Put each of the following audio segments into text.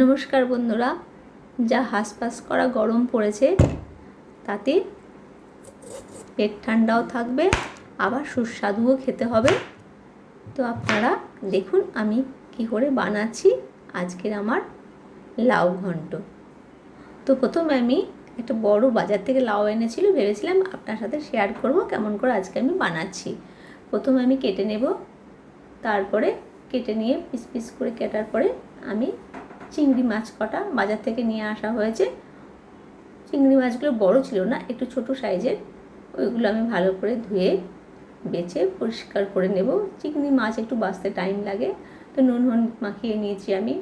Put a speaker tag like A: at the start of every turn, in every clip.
A: নমস্কার বন্ধুরা, যা হাঁসফাঁস করা গরম পড়েছে, তাতে পেট ঠান্ডাও থাকবে, আবার সুস্বাদুও খেতে হবে। তো আপনারা দেখুন আমি কি করে বানাচ্ছি আজকের আমার লাউ ঘন্ট। তো প্রথমে আমি একটা বড় বাজার থেকে লাউ এনেছিল, ভেবেছিলাম আপনার সাথে শেয়ার করব কেমন করে আজকে আমি বানাচ্ছি। প্রথমে আমি কেটে নেব, তারপরে কেটে নিয়ে পিস পিস করে কাটার পরে আমি চিংড়ি মাছ কটা বাজার থেকে নিয়ে আসা হয়েছে। চিংড়ি মাছগুলো বড় ছিল না, একটু ছোট সাইজের। ওইগুলো আমি ভালো করে ধুয়ে বেছে পরিষ্কার করে নেব। চিংড়ি মাছ একটু বাঁচতে টাইম লাগে, তো নুন হুন মাখিয়ে নিয়েছি আমি।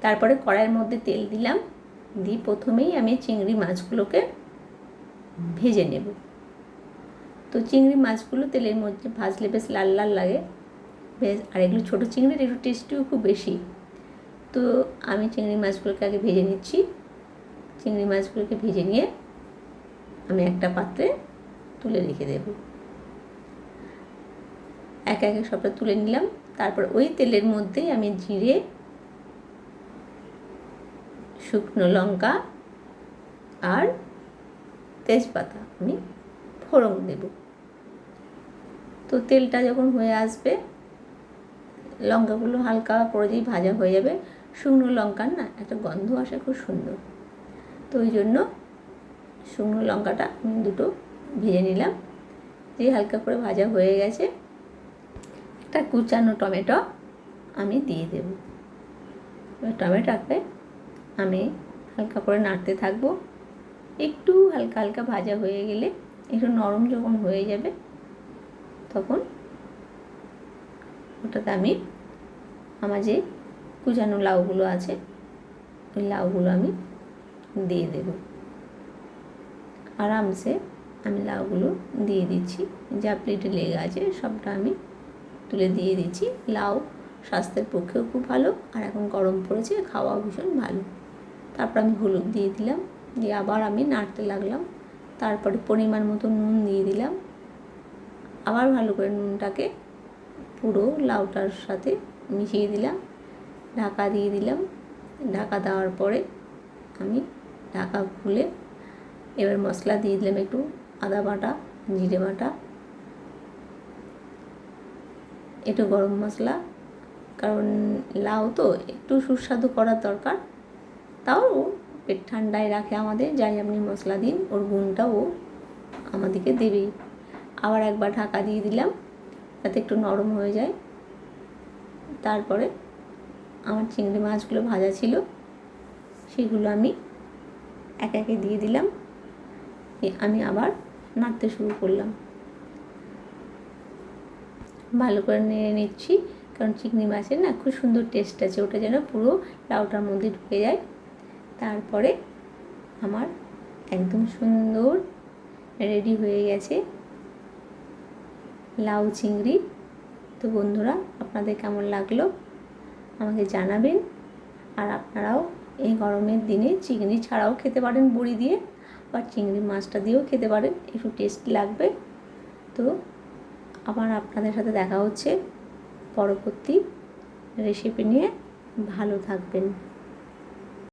A: তারপরে কড়াইয়ের মধ্যে তেল দিলাম। দিয়ে প্রথমেই আমি চিংড়ি মাছগুলোকে ভেজে নেব। তো চিংড়ি মাছগুলো তেলের মধ্যে ভাজলে বেশ লাল লাল লাগে। বেশ, আর এগুলো ছোটো চিংড়ির একটু টেস্টিও খুব বেশি। তো আমি চিংড়ি মাছগুলোকে আগে ভেজে নিচ্ছি। চিংড়ি মাছগুলোকে ভেজে নিয়ে আমি একটা পাত্রে তুলে রেখে দেব। এক একে সবটা তুলে নিলাম। তারপর ওই তেলের মধ্যেই আমি জিরে, শুকনো লঙ্কা আর তেজপাতা আমি ফোড়ন দেব। তো তেলটা যখন হয়ে আসবে, লঙ্কাগুলো হালকা করে দিয়ে ভাজা হয়ে যাবে শুকনো লঙ্কার না, একটা গন্ধ আসে খুব সুন্দর। তো ওই জন্য শুকনো লঙ্কাটা আমি দুটো ভেজে নিলাম। দিয়ে হালকা করে ভাজা হয়ে গেছে। একটা কুচানো টমেটো আমি দিয়ে দেব। টমেটোকে আমি হালকা করে নাড়তে থাকব। একটু হালকা হালকা ভাজা হয়ে গেলে একটু নরম যখন হয়ে যাবে, তখন ওটাতে আমি আমার যে কুচানো লাউগুলো আছে, ওই লাউগুলো আমি দিয়ে দেব। আরামসে আমি লাউগুলো দিয়ে দিচ্ছি, যা প্লেটে লেগে আছে সবটা আমি তুলে দিয়ে দিচ্ছি। লাউ স্বাস্থ্যের পক্ষেও খুব ভালো, আর এখন গরম পড়েছে, খাওয়াও ভীষণ ভালো। তারপর আমি হলুদ দিয়ে দিলাম, দিয়ে আবার আমি নাড়তে লাগলাম, তারপরে পরিমাণ মতো নুন দিয়ে দিলাম। আবার ভালো করে নুনটাকে পুরো লাউটার সাথে মিশিয়ে দিলাম। ঢাকা দিয়ে দিলাম। ঢাকা দেওয়ার পরে আমি ঢাকা খুলে এবার মশলা দিয়ে দিলাম একটু আদা বাটা, জিরে বাটা, একটু গরম মশলা। কারণ লাউ তো একটু সুস্বাদু করার দরকার। তাও পেট ঠান্ডায় রাখে আমাদের, যাই আপনি মশলা দিন, ওর গুণটা ও আমাদেরকে দেবেই আবার একবার ঢাকা দিয়ে দিলাম যাতে একটু নরম হয়ে যায়। তারপরে আমার চিংড়ি মাছগুলো ভাজা ছিল, সেগুলো আমি এক একে দিয়ে দিলাম। আমি আবার নাড়তে শুরু করলাম। ভালো করে নেড়ে নিচ্ছি, কারণ চিংড়ি মাছের না খুব সুন্দর টেস্ট আছে, ওটা যেন পুরো লাউটার মধ্যে ঢুকে যায়। তারপরে আমার একদম সুন্দর রেডি হয়ে গেছে লাউ চিংড়ি। তো বন্ধুরা, আপনাদের কেমন লাগল? আমাকে জানাবেন। আর আপনারাও এই গরমের দিনে চিংড়ি ছাড়াও খেতে পারেন বুড়ি দিয়ে বা চিংড়ি মাছটা দিয়েও খেতে পারেন, একটু টেস্ট লাগবে। তো আবার আপনাদের সাথে দেখা হচ্ছে পরবর্তী রেসিপি নিয়ে। ভালো থাকবেন।